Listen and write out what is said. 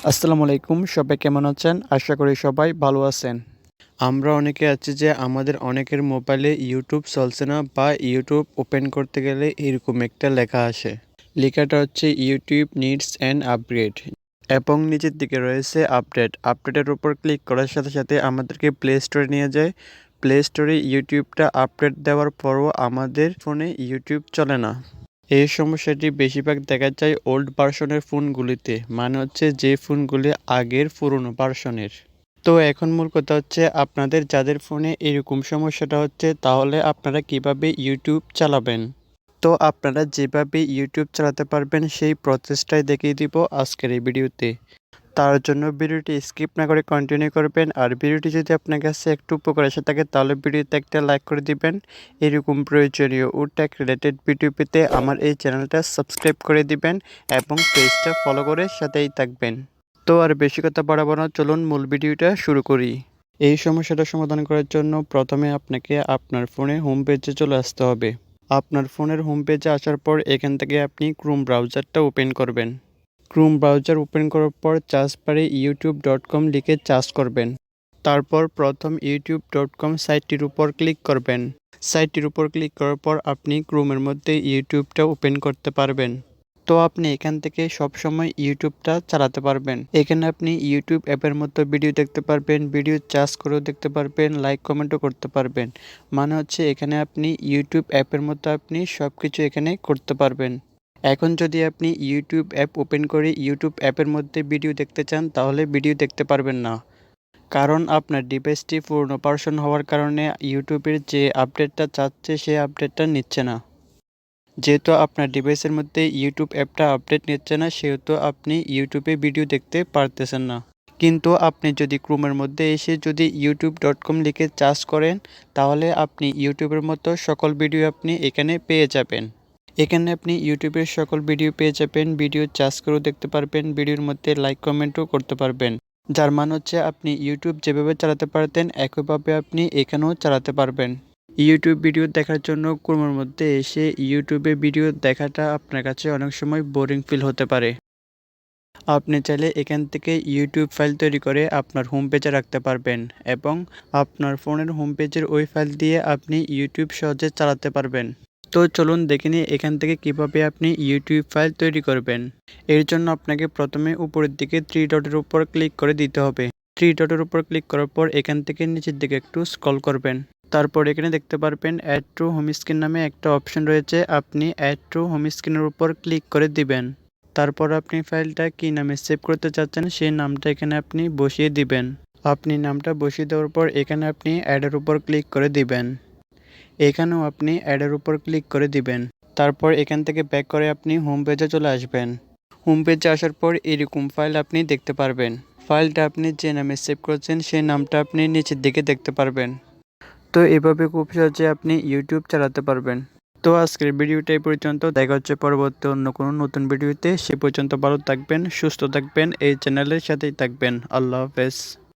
আসসালামু আলাইকুম, সবাই কেমন আছেন? আশা করি সবাই ভালো আছেন। আমরা অনেকে আছি যে আমাদের অনেকের মোবাইলে ইউটিউব চলছে না বা ইউটিউব ওপেন করতে গেলে এরকম একটা লেখা আসে। লেখাটা হচ্ছে ইউটিউব নিডস অ্যান্ড আপগ্রেড এবং নিচের দিকে রয়েছে আপডেট আপডেটের উপর ক্লিক করার সাথে সাথে আমাদেরকে প্লে স্টোরে নিয়ে যায়। প্লে স্টোরে ইউটিউবটা আপডেট দেওয়ার পরও আমাদের ফোনে ইউটিউব চলে না। এই সমস্যাটি বেশিরভাগ দেখা যায় ওল্ড ভার্সনের ফোনগুলিতে মানে হচ্ছে যে ফোনগুলি আগের পুরনো ভার্সনের তো এখন মূল কথা হচ্ছে আপনাদের যাদের ফোনে এরকম সমস্যাটা হচ্ছে, তাহলে আপনারা কীভাবে ইউটিউব চালাবেন? তো আপনারা যেভাবে ইউটিউব চালাতে পারবেন, সেই প্রসেসটাই দেখিয়ে দিব আজকের এই ভিডিওতে। তার জন্য ভিডিওটি স্কিপ না করে কন্টিনিউ করবেন। আর ভিডিওটি যদি আপনার কাছে একটু উপকার এসে থাকে, তাহলে ভিডিওতে একটা লাইক করে দিবেন। এরকম প্রয়োজনীয় ও ট্যাক রিলেটেড ভিডিও পেতে আমার এই চ্যানেলটা সাবস্ক্রাইব করে দিবেন এবং পেজটা ফলো করে সাথেই থাকবেন। তো আর বেশি কথা বাড়াবো না, চলুন মূল ভিডিওটা শুরু করি। এই সমস্যাটা সমাধান করার জন্য প্রথমে আপনাকে আপনার ফোনে হোম পেজে চলে আসতে হবে। আপনার ফোনের হোম পেজে আসার পর এখান থেকে আপনি ক্রোম ব্রাউজারটা ওপেন করবেন। ক্রোম ব্রাউজার ওপেন করার পর চার্জ পারে ইউটিউব ডট কম লিখে চার্জ করবেন। তারপর প্রথম ইউটিউব ডট কম সাইটটির উপর ক্লিক করবেন। সাইটটির উপর ক্লিক করার পর আপনি ক্রোমের মধ্যে ইউটিউবটা ওপেন করতে পারবেন। তো আপনি এখান থেকে সব সময় ইউটিউবটা চালাতে পারবেন। এখানে আপনি ইউটিউব অ্যাপের মতো ভিডিও দেখতে পারবেন ভিডিও চার্জ করেও দেখতে পারবেন লাইক কমেন্টও করতে পারবেন। মানে হচ্ছে এখানে আপনি ইউটিউব অ্যাপের মতো আপনি সব কিছু এখানে করতে পারবেন। এখন যদি আপনি ইউটিউব অ্যাপ ওপেন করে ইউটিউব অ্যাপের মধ্যে ভিডিও দেখতে চান, তাহলে ভিডিও দেখতে পারবেন না। কারণ আপনার ডিভাইসটি পুরনো পার্সন হওয়ার কারণে ইউটিউবের যে আপডেটটা চাচ্ছে সেই আপডেটটা নিচ্ছে না। যেহেতু আপনার ডিভাইসের মধ্যে ইউটিউব অ্যাপটা আপডেট নিচ্ছে না, সেহেতু আপনি ইউটিউবে ভিডিও দেখতে পারতেছেন না। কিন্তু আপনি যদি ক্রোমের মধ্যে এসে যদি ইউটিউব ডট কম লিখে চার্জ করেন, তাহলে আপনি ইউটিউবের মতো সকল ভিডিও আপনি এখানে পেয়ে যাবেন। এখানে আপনি ইউটিউবের সকল ভিডিও পেয়ে যাবেন। ভিডিও চার্জ করেও দেখতে পারবেন। ভিডিওর মধ্যে লাইক কমেন্টও করতে পারবেন। যার মান হচ্ছে আপনি ইউটিউব যেভাবে চালাতে পারতেন, একইভাবে আপনি এখানেও চালাতে পারবেন। ইউটিউব ভিডিও দেখার জন্য ক্রোমের মধ্যে এসে ইউটিউবে ভিডিও দেখাটা আপনার কাছে অনেক সময় বোরিং ফিল হতে পারে। আপনি চাইলে এখান থেকে ইউটিউব ফাইল তৈরি করে আপনার হোম পেজে রাখতে পারবেন এবং আপনার ফোনের হোম পেজের ওই ফাইল দিয়ে আপনি ইউটিউব সহজে চালাতে পারবেন। তো চলুন দেখে নিই এখান থেকে কীভাবে আপনি ইউটিউব ফাইল তৈরি করবেন। এর জন্য আপনাকে প্রথমে উপরের দিকে থ্রি ডটের উপর ক্লিক করে দিতে হবে। থ্রি ডটের উপর ক্লিক করার পর এখান থেকে নিচের দিকে একটু স্ক্রল করবেন। তারপর এখানে দেখতে পারবেন অ্যাড টু হোম স্ক্রিন নামে একটা অপশন রয়েছে। আপনি অ্যাড টু হোম স্ক্রিনের উপর ক্লিক করে দিবেন। তারপর আপনি ফাইলটা কি নামে সেভ করতে চাচ্ছেন সেই নামটা এখানে আপনি বসিয়ে দিবেন। আপনি নামটা বসিয়ে দেওয়ার পর এখানে আপনি অ্যাডের উপর ক্লিক করে দিবেন। এখানেও আপনি অ্যাডের উপর ক্লিক করে দিবেন। তারপর এখান থেকে ব্যাক করে আপনি হোম পেজে চলে আসবেন। হোম পেজে আসার পর এরকম ফাইল আপনি দেখতে পারবেন। ফাইলটা আপনি যে নামে সেভ করছেন, সেই নামটা আপনি নিচের দিকে দেখতে পারবেন। তো এভাবে খুব সহজে আপনি ইউটিউব চালাতে পারবেন। তো আজকের ভিডিওটা এই পর্যন্ত। দেখা হচ্ছে পরবর্তী অন্য কোনো নতুন ভিডিওতে। সে পর্যন্ত ভালো থাকবেন, সুস্থ থাকবেন, এই চ্যানেলের সাথেই থাকবেন। আল্লাহ হাফেজ।